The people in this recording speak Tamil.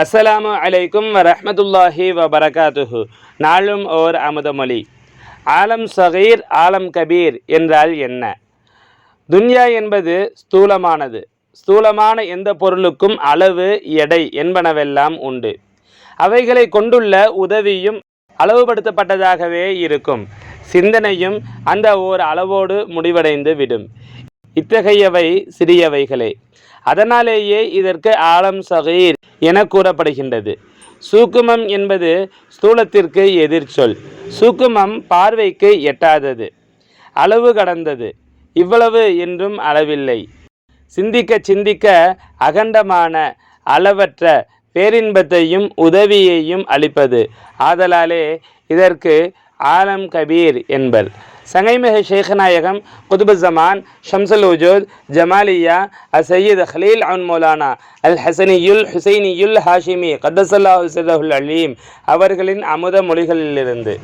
அஸ்ஸலாமு அலைக்கும் வரஹ்மத்துல்லாஹி வபரகாத்துஹு. நாளும் ஓர் அமுதமொழி ஆலம் சகீர் ஆலம் கபீர் என்றால் என்ன? துன்யா என்பது ஸ்தூலமானது. ஸ்தூலமான எந்த பொருளுக்கும் அளவு எடை என்பனவெல்லாம் உண்டு. அவைகளை கொண்டுள்ள உதவியும் அளவுபடுத்தப்பட்டதாகவே இருக்கும். சிந்தனையும் அந்த ஓர் அளவோடு முடிவடைந்து விடும். இத்தகையவை சிறியவைகளே. அதனாலேயே இதற்கு ஆலம் சகீர் என கூறப்படுகின்றது. சூக்குமம் என்பது ஸ்தூலத்திற்கு எதிர்ச்சொல் சூக்குமம் பார்வைக்கு எட்டாதது. அளவு கடந்தது. இவ்வளவு என்றும் அளவில்லை. சிந்திக்க சிந்திக்க அகண்டமான அளவற்ற பேரின்பத்தையும் உதவியையும் அளிப்பது. ஆதலாலே இதற்கு ஆலம் கபீர் என்பர். சங்கைமிகு ஷேഖநாயகம் குதுபுசமான் ஷம்சல் உஜூத் ஜமாலியா அசையீத் ஹலீல் அன் மௌலானா அல் ஹசனியுல் ஹுசைனியுல் ஹாஷிமி கத்தசல்லா சிரஹுல் அலீம் அவர்களின் அமுத மொழிகளிலிருந்து.